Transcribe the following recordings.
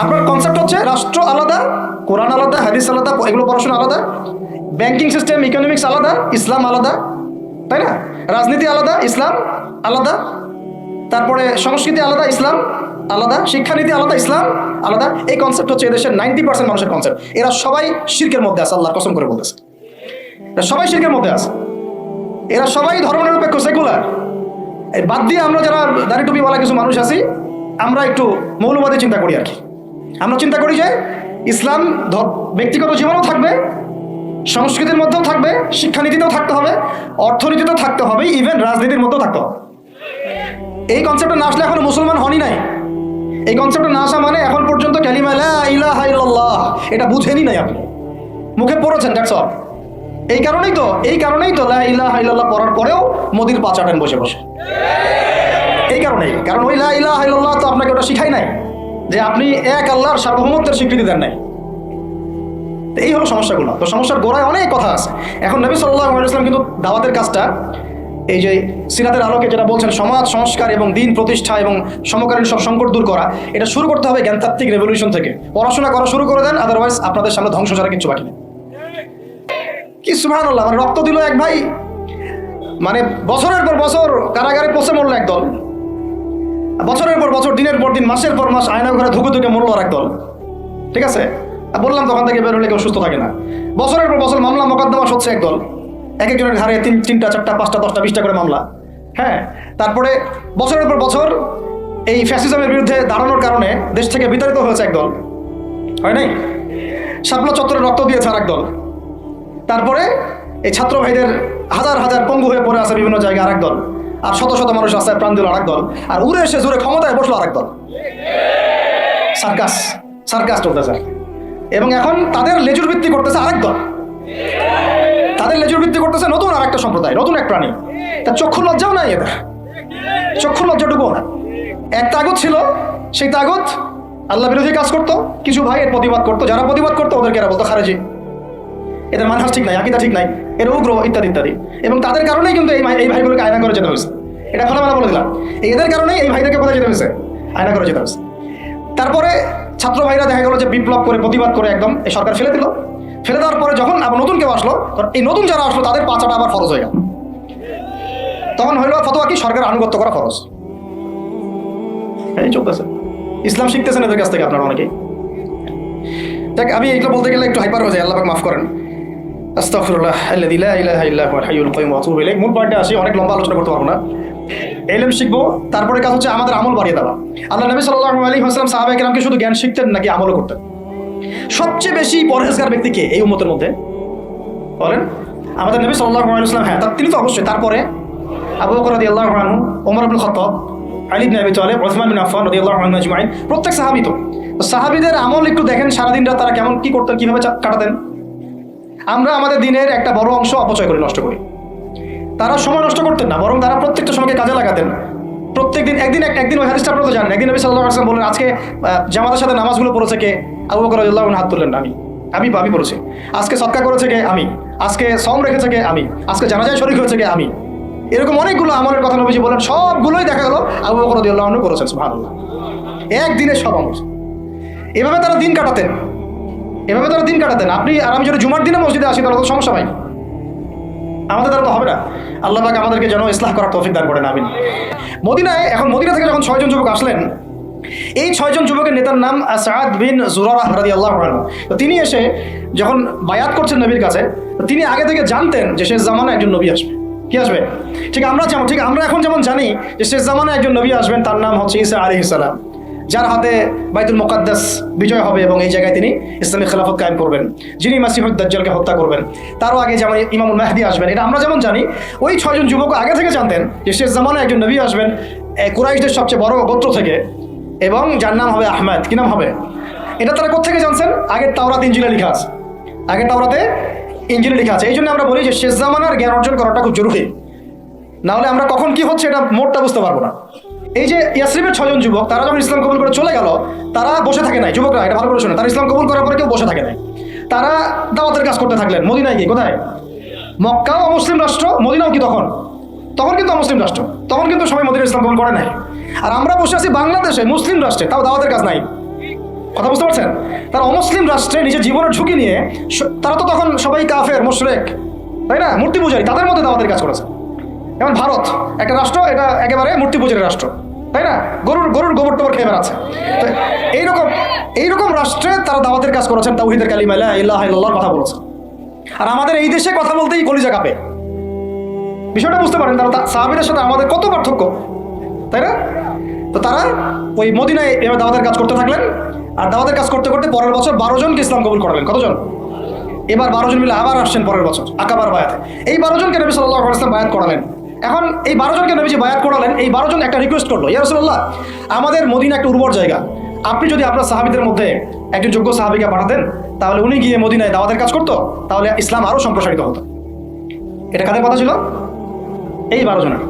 আপনার কনসেপ্ট হচ্ছে রাষ্ট্র আলাদা, কোরআন আলাদা, হাদিস আলাদা, এগুলো পড়াশোনা আলাদা ব্যাংকিং সিস্টেম ইকোনমিক্স আলাদা, ইসলাম আলাদা, তাই না? রাজনীতি আলাদা, ইসলাম আলাদা, তারপরে সংস্কৃতি আলাদা, ইসলাম আলাদা, শিক্ষানীতি আলাদা, ইসলাম আলাদা। এই কনসেপ্ট হচ্ছে এদেশের নাইনটি পার্সেন্ট মানুষের কনসেপ্ট এরা সবাই শির্কের মধ্যে আছে, আল্লাহর কসম করে বলতেছে। এরা সবাই শির্কের মধ্যে আছে। এরা সবাই ধর্মনিরপেক্ষ সেকুলার বাদ দিয়ে আমরা যারা দাড়ি টুপিওয়ালা কিছু মানুষ আছি, আমরা একটু মৌলবাদী চিন্তা করি আর কি। আমরা চিন্তা করি যে ইসলাম ব্যক্তিগত জীবনেও থাকবে, সংস্কৃতির মধ্যেও থাকবে, শিক্ষানীতিতেও থাকতে হবে, অর্থনীতিতেও থাকতে হবে ইভেন রাজনীতির মধ্যেও থাকতে হবে। এই কনসেপ্টটা না আসলে এখনও মুসলমান হনই নাই। এই কনসেপ্টটা না আসা মানে এখন পর্যন্ত এটা বুঝেনি নাই আপনি। মুখে পড়েছেন অল এই কারণেই তো, এই কারণেই তো ইলাহা পড়ার পরেও মোদির পা চাটেন বসে বসে। এই কারণেই, কারণ ওই লা ইলাহা ইল্লাল্লাহ তো আপনাকে ওটা শিখাই নাই। যে আপনি এক আল্লাহর সার্বভৌমত্বের স্বীকৃতি দেন নাই। এই হলো সমস্যাগুলো তো সমস্যার গোড়ায় অনেক কথা আছে। এখন নবী সাল্লাহ ইসলাম কিন্তু দাওয়াতের কাজটা, এই যে সিরাতের আলোকে যেটা বলছেন, সমাজ, সংস্কার এবং দিন প্রতিষ্ঠা এবং সমকালীন সব সংকট দূর করা, এটা শুরু করতে হবে জ্ঞানতাত্ত্বিক রেভলিউশন থেকে। পড়াশোনা করা শুরু করে দেন আদারওয়াইজ আপনাদের সামনে ধ্বংস ছাড়া কিছু বাকি কি সুহান আল্লাহ মানে রক্ত দিল এক ভাই মানে বছরের পর বছর কারাগারে পচে মরলো একদল বছরের পর বছর, দিনের পর দিন, মাসের পর মাস আয়না ঘরে ধুকে ধুকে আর একদল ঠিক আছে? আর বললাম তখন থেকে বের হলে কেউ সুস্থ থাকে না। বছরের পর বছর মামলা মোকদ্দমা হচ্ছে একদল এক একজনের ঘাড়ে তিন, তিনটা, চারটা, পাঁচটা, দশটা, বিশটা করে মামলা। হ্যাঁ? তারপরে বছরের পর বছর এই ফ্যাসিজমের বিরুদ্ধে দাঁড়ানোর কারণে দেশ থেকে বিতাড়িত হয়েছে একদল হয় নাই? শাপলা চত্বরে রক্ত দিয়েছে আর একদল তারপরে এই ছাত্র ভাইদের হাজার হাজার পঙ্গু হয়ে পড়ে আছে বিভিন্ন জায়গায় আরেক দল। আর শত শত মানুষ রাস্তায় প্রাণ দিল আরেক দল। আর উড়ে এসে জোরে ক্ষমতায় বসল আরেক দল। সার্কাস সার্কাস চলতেছে। এবং এখন তাদের লেজুর ভিত্তি করতেছে আরেক দল। তাদের লেজুর ভিত্তি করতেছে নতুন আরেকটা সম্প্রদায়, নতুন এক প্রাণী। তার চক্ষু লজ্জাও নাই এদের। চক্ষু লজ্জাটুকুও না এক তাগত ছিল, সেই তাগত আল্লাহ বিরোধী কাজ করতো, কিছু ভাই এর প্রতিবাদ করতো, যারা প্রতিবাদ করতো ওদেরকে এরা বলতো খারেজি। এদের মানহাস ঠিক নাই, আকিদা ঠিক নাই, এর উগ্র ইত্যাদি ইত্যাদি। এবং তাদের কারণেই কিন্তু এই এই ভাইগুলোকে আয়না করে যেতে হয়েছে। এটা খোলামেলা বলে দিলাম। এদের কারণেই এই ভাইদেরকে কোথায় যেতে হয়েছে? আয়না করে যেতে হয়েছে। তারপরে ছাত্র ভাইরা দেখা গেল যে বিপ্লব করে, প্রতিবাদ করে একদম এই সরকার ফেলে দিল। ফেলে দেওয়ার পরে যখন আবার নতুন কেউ আসলো এই নতুন যারা আসলো, তাদের পাচাটা আবার ফরজ হয়ে গেল। তখন হইল ফতোয়া কি? সরকার আনুগত্য করা ফরজ। এই চলতেছে। ইসলাম শিখতেছেন এদের কাছ থেকে আপনারা অনেকেই। দেখ, আমি এইগুলো বলতে গেলে একটু হাইপার হয়ে যায় আল্লাহ মাফ করেন। আস্তাগফিরুল্লাহ আল্লাযী লা ইলাহা ইল্লা হুয়াল হাইয়ুল কাইয়ুম ওয়া আতুবু মূল পয়েন্টে আসি, অনেক লম্বা আলোচনা করতে পারব না। এলএম শিখব, তারপরে কাজ হচ্ছে আমাদের আমল বাড়িয়ে দেওয়া। আল্লাহ নবী সাল্লাল্লাহু আলাইহি ওয়াসাল্লাম সাহাবায়ে কেরামকে শুধু জ্ঞান শিখতেন নাকি আমলও করতেন? সবচেয়ে বেশি পরহেজগার ব্যক্তি কে এই উম্মতের মধ্যে? বলেন। আমাদের নবী সাল্লাল্লাহু আলাইহি ওয়াসাল্লাম হ্যাঁ তা- তিনি তো অবশ্যই। তারপরে আবু বকর রাদিয়াল্লাহু আনহু, ওমর ইবনে খাত্তাব, আলী ইবনে আবি তালিব, ওসমান বিন আফফান রাদিয়াল্লাহু আনহু আজমাইন, প্রত্যেক সাহাবী তো। সাহাবীদের আমল একটু দেখেন, সারাদিন রাত তারা কেমন কি করতেন, কীভাবে কাটাতেন। আমরা আমাদের দিনের একটা বড় অংশ অপচয় করে নষ্ট করি। তারা সময় নষ্ট করতেন না, বরং তারা প্রত্যেকটা সময়কে কাজে লাগাতেন। প্রত্যেক দিন একদিন এক- একদিন ওই হাদিসটা আপনারা তো জানেন। একদিন নবী সাল্লাল্লাহু আলাইহি ওয়াসাল্লাম বললেন, আজকে জামাতের সাথে নামাজগুলো পড়েছে কে? আবু বকর রাদিয়াল্লাহু হাত তুললেন আমি। আমি আমি পড়েছি আজকে সৎকা করেছে কে? আমি। আজকে সম রেখেছে কে? আমি। আজকে জানাজায় শরীক হয়েছে কে? আমি। এরকম অনেকগুলো আমলের কথা নবীজি বলেন, সবগুলোই দেখা গেল আবু বকর রাদিয়াল্লাহু আনহু করেছেন, সুবহানাল্লাহ। একদিনে সব আমল। এভাবে তারা দিন কাটাতেন। এভাবে তারা দিন কাটাতেন। আপনি আর আমি যদি জুমার দিনে মসজিদে আসি, তাহলে তো সমস্যা ভাই। আমাদের দ্বারা তো হবে না। আল্লাহ পাক আমাদেরকে যেন ইসলাহ করার তৌফিক দান করেন, আমিন। মদিনায়, এখন মদিনা থেকে যখন ছয়জন যুবক আসলেন, এই ছয়জন যুবকের নেতার নাম সাদ বিন জুরারাহ রাদি আল্লাহ তো তিনি এসে যখন বায়াত করছেন নবীর কাছে, তো তিনি আগে থেকে জানতেন যে শেষ জামানা একজন নবী আসবে। কি আসবে? ঠিক আমরা যেমন ঠিক আমরা এখন যেমন জানি যে শেষ জামানা একজন নবী আসবেন, তার নাম হচ্ছে ঈসা আলী ইসালাম যার হাতে বাইতুল মোকাদ্দাস বিজয় হবে এবং এই জায়গায় তিনি ইসলামী খেলাফত কায়েম করবেন, যিনি মাসিহুদ দাজ্জালকে হত্যা করবেন। তারও আগে যেমন ইমামুল মাহদি আসবেন, এটা আমরা যেমন জানি, ওই ছয়জন যুবক আগে থেকে জানতেন যে শেষ জামানে একজন নবী আসবেন কুরাইশদের সবচেয়ে বড় গোত্র থেকে, এবং যার নাম হবে আহমেদ। কি নাম হবে? এটা তারা কোথেকে জানছেন? আগের তাওরাত ইঞ্জিনে লেখা আছে। আগের তাওরাতে ইঞ্জিনে লেখা আছে। এই জন্য আমরা বলি যে শেষ জামানার জ্ঞান অর্জন করাটা খুব জরুরি। নাহলে আমরা কখন কি হচ্ছে এটা মোটটা বুঝতে পারব না। এই যে ইয়াসরিফের ছজন যুবক, তারা যখন ইসলাম কবুল করে চলে গেল, তারা বসে থাকে নাই, যুবকরা, এটা ভালো করে শুনে তারা ইসলাম কবুল করার পরে কেউ বসে থাকে নাই। তারা দাওয়াতের কাজ করতে থাকলেন, মদিনায় কি কোথায়? মক্কাও অমুসলিম রাষ্ট্র, মদিনাও কি তখন? তখন কিন্তু অমুসলিম রাষ্ট্র, তখন কিন্তু সবাই মদিনা ইসলাম কবুল করে নাই। আর আমরা বসে আছি বাংলাদেশে, মুসলিম রাষ্ট্রে, তাও দাওয়াতের কাজ নাই। কথা বুঝতে পারছেন? তারা অমুসলিম রাষ্ট্রে নিজের জীবনের ঝুঁকি নিয়ে তারা তো তখন সবাই কাফের, মুশরেক, তাই না? মূর্তি পূজারী, তাদের মধ্যে দাওয়াতের কাজ করেছে। যেমন ভারত, একটা রাষ্ট্র, এটা একেবারে মূর্তি পূজারী রাষ্ট্র, তাই না? গরুর গরুর গোবর টোবর খেয়ে বেড়াচ্ছে। তো এইরকম এইরকম রাষ্ট্রে তারা দাওয়াতের কাজ করেছেন, তাওহিদের কালিমা, লা ইলাহা ইল্লাল্লাহর কথা বলেছেন। আর আমাদের এই দেশে কথা বলতেই কলিজা কাঁপে। বিষয়টা বুঝতে পারেন তারা সাহাবীদের সাথে আমাদের কত পার্থক্য, তাই না? তো তারা ওই মদিনায় এবার দাওয়াতের কাজ করতে থাকলেন, আর দাওয়াতের কাজ করতে করতে পরের বছর বারো জনকে ইসলাম কবুল করালেন। কতজন? এবার বারো জন মিলে আবার আসছেন পরের বছর, আকাবার বায়াতে। এই বারো জনকে নবী সাল্লাহ ইসলাম বায়াত করালেন। এখন এই বারো জনকে নবীজি বায়াত করালেন, এই বারো জন একটা রিকোয়েস্ট করল, ইয়া রসুল্লাহ আমাদের মদিনা একটা উর্বর জায়গা, আপনি যদি আপনার সাহাবিদের মধ্যে একজন যোগ্য সাহাবিকে পাঠাতেন, তাহলে উনি গিয়ে মদিনায় দাওয়াতের কাজ করতো, তাহলে ইসলাম আরও সম্প্রসারিত হতো। এটা কাদের কথা ছিল? এই বারো জনের।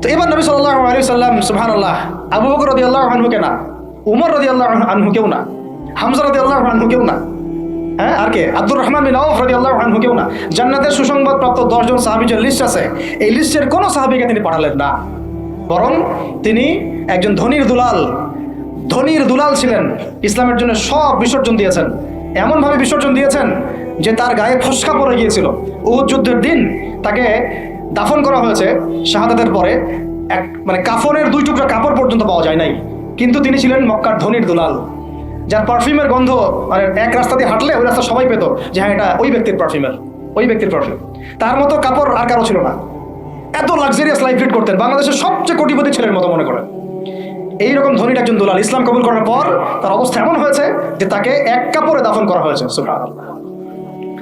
তো এবার নবী সাল্লাহ আলী সাল্লাম সুহান আল্লাহ আবু বকর রদি আল্লাহ আনহুকে না? উমর রদি আল্লাহ আনহুকেও না? হামজা রদি আল্লাহ আনহুকেও না? কে আব্দুর রহমান বিন আউফ রদি আল্লাহ আনহুকেও না। জান্নাতের সুসংবাদ প্রাপ্ত দশজন সাহাবি যে লিস্ট আছে। এই লিস্টের কোনো সাহাবিকে তিনি পাঠালেন না। বরং তিনি একজন ধনির দুলাল। ধনির দুলাল ছিলেন। ইসলামের জন্য সব বিসর্জন দিয়েছেন। এমনভাবে বিসর্জন দিয়েছেন যে তার গায়ে ফসকা পড়ে গিয়েছিল। উহুদ যুদ্ধের দিন তাকে দাফন করা হয়েছে শাহাদাতের পরে। এক মানে কাফনের দুই টুকরা কাপড় পর্যন্ত পাওয়া যায় নাই। কিন্তু তিনি ছিলেন মক্কার ধনির দুলাল। যার পারফিউমের গন্ধ মানে এক রাস্তা দিয়ে হাঁটলে ওই রাস্তা সবাই পেত যে হ্যাঁ এটা ওই ব্যক্তির পারফিউমের ওই ব্যক্তির পারফিউম তার মতো কাপড় আর কারও ছিল না। এত লাক্সারিয়াস লাইফ লিড করতেন বাংলাদেশের সবচেয়ে কোটিপতি ছেলের মতো মনে করেন। এইরকম ধনীর একজন দুলাল ইসলাম কবুল করার পর তার অবস্থা এমন হয়েছে যে তাকে এক কাপড়ে দাফন করা হয়েছে।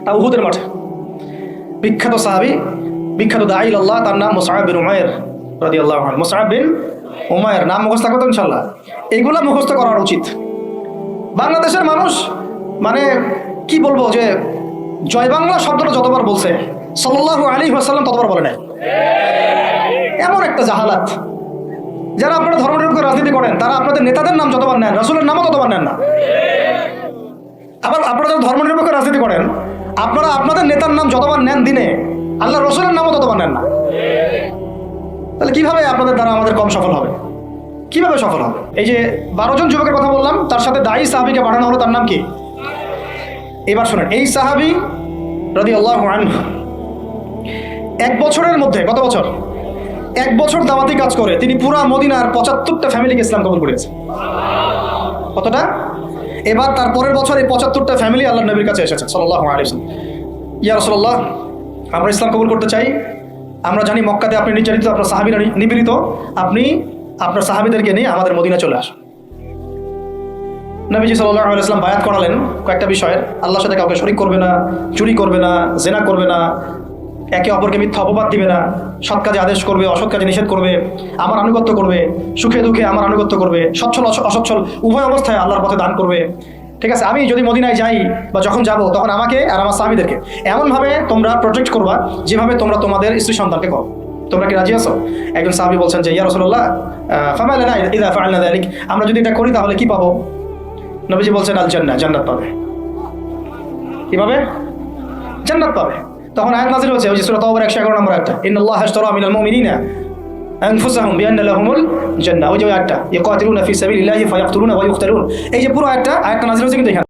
তা উহুদের মাঠে। বিখ্যাত সাহাবি, বিখ্যাত দাইল আল্লাহ তার নাম মুসাহাব বিন উমায়ের রাদি আল্লাহ মুসাহাব বিন উমায়ের নাম মুখস্থ করতো ইনশাল্লাহ এইগুলা মুখস্থ করার উচিত। বাংলাদেশের মানুষ মানে কি বলব যে জয় বাংলা শব্দটা যতবার বলছে, সাল্লাল্লাহু আলী আসাল্লাম ততবার বলে নাই। এমন একটা জাহালাত। যারা আপনারা ধর্মনিরপেক্ষ রাজনীতি করেন, তারা আপনাদের নেতাদের নাম যতবার নেন, রাসুলের নামও ততবার নেন না। আবার আপনারা যারা ধর্মনিরপেক্ষ রাজনীতি করেন, আপনারা আপনাদের নেতার নাম যতবার নেন দিনে আল্লাহ রসুলের নামও ততবার নেন না। তাহলে কীভাবে আপনাদের দ্বারা আমাদের কম সফল হবে? কীভাবে সফল হবে? এই যে বারো জন যুবকের কথা বললাম, তার সাথে দায়ী সাহাবিকে পাঠানো হলো, তার নাম কি? এবার শোনেন, এই সাহাবি রদি আল্লাহ এক বছরের মধ্যে, কত বছর? এক বছর দাওয়াতি কাজ করে, তিনি পুরা মদিনার পঁচাত্তরটা ফ্যামিলিকে ইসলাম কবুল করেছে। কতটা? এবার তার পরের বছর এই পঁচাত্তরটা ফ্যামিলি আল্লাহ নবীর কাছে এসেছে সাল্লাহ ইয়া রসল্লাহ আমরা ইসলাম কবুল করতে চাই। আমরা জানি মক্কাতে আপনি নির্যাতিত, আপনার সাহাবিরা নি- নিপীড়িত। আপনি আপনার সাহাবিদেরকে নিয়ে আমাদের মদিনা চলে আসুন। নবীজি সাল্লাহ বায়াত করালেন কয়েকটা বিষয়ের। আল্লাহর সাথে কাউকে শরিক করবে না, চুরি করবে না, জেনা করবে না, একে অপরকে মিথ্যা অপবাদ দিবে না, সৎ কাজে আদেশ করবে, অসৎ কাজে নিষেধ করবে, আমার আনুগত্য করবে, সুখে দুঃখে আমার আনুগত্য করবে, সচ্ছল অস- অসচ্ছল উভয় অবস্থায় আল্লাহর পথে দান করবে। ঠিক আছে, আমি যদি মদিনায় যাই বা যখন যাব, তখন আমাকে আর আমার স্বামীদেরকে এমনভাবে তোমরা প্রোটেক্ট করবা, যেভাবে তোমরা তোমাদের স্ত্রী সন্তানকে করো। তোমরা কি রাজি আছো? একজন সাহাবি বলছেন যে, ইয়া রসল্লাহ ফামালানা ইদা ফাআলনা যালিক, আমরা যদি এটা করি তাহলে কি পাবো? নবীজি বলছেন আল জান্নাহ জান্নাত পাবে। কি পাবে? জান্নাত পাবে। তখন আয়াত নাযিল হয়েছে, ওই যে সূরা তাওবার 111 নম্বর আয়াতটা, ইন্নাল্লাহ আশতারা মিনাল মুমিনিনা বিআন্না লাহুমুল জান্নাহ। ওই যে আয়াতটা, ইয়াকাতিলুনা ফি সাবিলিল্লাহি ফায়াকতুলুনা ওয়া ইউকতালুন এই যে পুরো আয়াতটা আয়াতটা নাযিল হয়েছে কিন্তু এখানে।